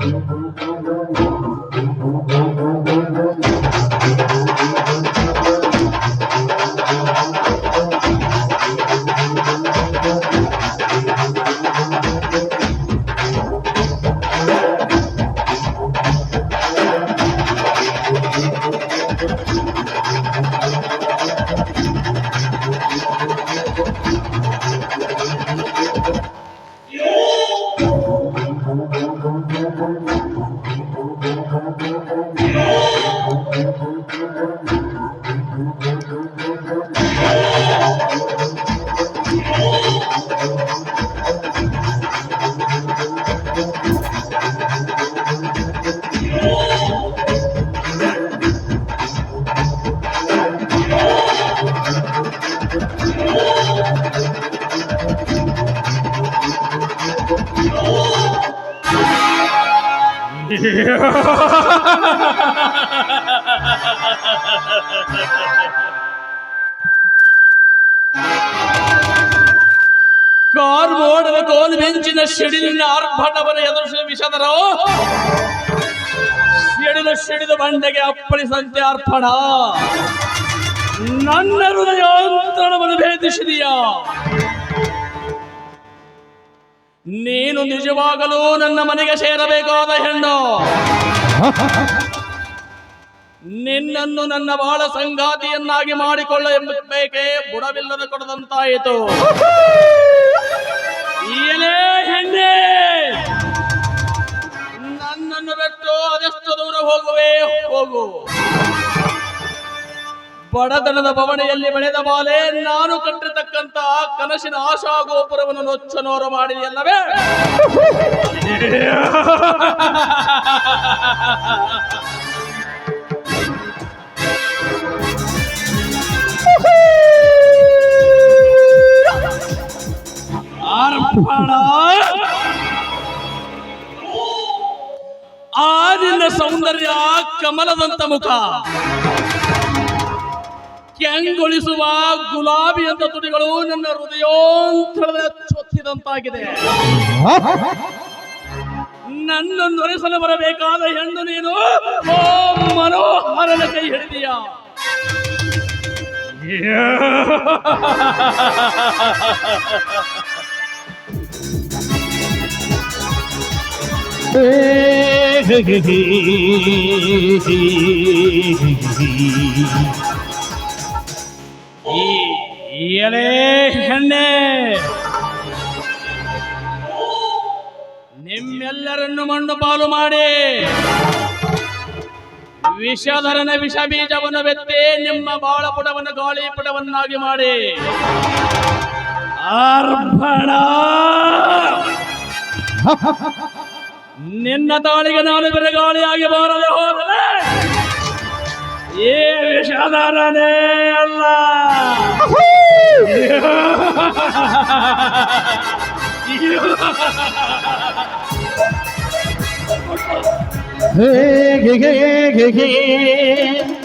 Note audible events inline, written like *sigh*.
Yeah. Thank you. *laughs* ಕಾರ್ಮೋಡದ ಕೋಲು ಬೆಂಚಿನ ಶಿಡಿಲಿನ ಆರ್ಭಟವನ್ನು ಎದುರಿಸಿದ ವಿಷದರು ಸಿಡಿಲು ಸಿಡಿದು ಬಂಡೆಗೆ ಅಪ್ಪಳಿಸಂತೆ ಅರ್ಪಣ. ನನ್ನ ಹೃದಯಾಂತರವನ್ನು ಭೇದಿಸಿದೀಯಾ? ನೀನು ನಿಜವಾಗಲೂ ನನ್ನ ಮನೆಗೆ ಸೇರಬೇಕಾದ ಹೆಣ್ಣು. ನಿನ್ನನ್ನು ನನ್ನ ಬಾಳ ಸಂಗಾತಿಯನ್ನಾಗಿ ಮಾಡಿಕೊಳ್ಳ ಎಂಬೇಕೆ ಬುಡವಿಲ್ಲದ ಕೊಡದಂತಾಯಿತು. ಏನೇ ಹೆಣ್ಣೆ! ಬಡತನದ ಬವಣೆಯಲ್ಲಿ ಬೆಳೆದ ಬಾಲೆ ನಾನು ಕಂಡಿರ್ತಕ್ಕಂತ ಕನಸಿನ ಆಶಾ ಗೋಪುರವನ್ನು ನೊಚ್ಚನೋರ ಮಾಡಿದೆಯಲ್ಲವೇ ಆ ನಿನ್ನ ಸೌಂದರ್ಯ ಕಮಲದಂತ ಮುಖ. ಕೆಂಗೊಳಿಸುವ ಗುಲಾಬಿ ಅಂತ ತುಟಿಗಳು ನನ್ನ ಹೃದಯೋಂತರದ ಚೊತ್ತಿದಂತಾಗಿದೆ ನನ್ನ ನೊರೆಸಲು ಬರಬೇಕಾದ ಹೆಣ್ಣು ನೀನು ಓ ಮನೋಹರನ ಕೈ ಹಿಡಿದೀಯ ಈ ಹೆಣ್ಣೆ. ನಿಮ್ಮೆಲ್ಲರನ್ನು ಮಣ್ಣು ಪಾಲು ಮಾಡಿ ವಿಷಧರನ ವಿಷ ಬೀಜವನ್ನು ಬೆತ್ತಿ ನಿಮ್ಮ ಬಾಳ ಪುಟವನ್ನು ಗಾಳಿ ಪುಟವನ್ನಾಗಿ ಮಾಡಿ. ಅರ್ಪಣ. ನಿನ್ನ ತಾಳಿಗೆ ನಾನು ಬೆರಗಾಳಿಯಾಗಿ ಬಾರದೆ ಹೋದರೆ ಈ ವಿಷಧರನೇ ಅಲ್ಲ. হে গে গে গে গে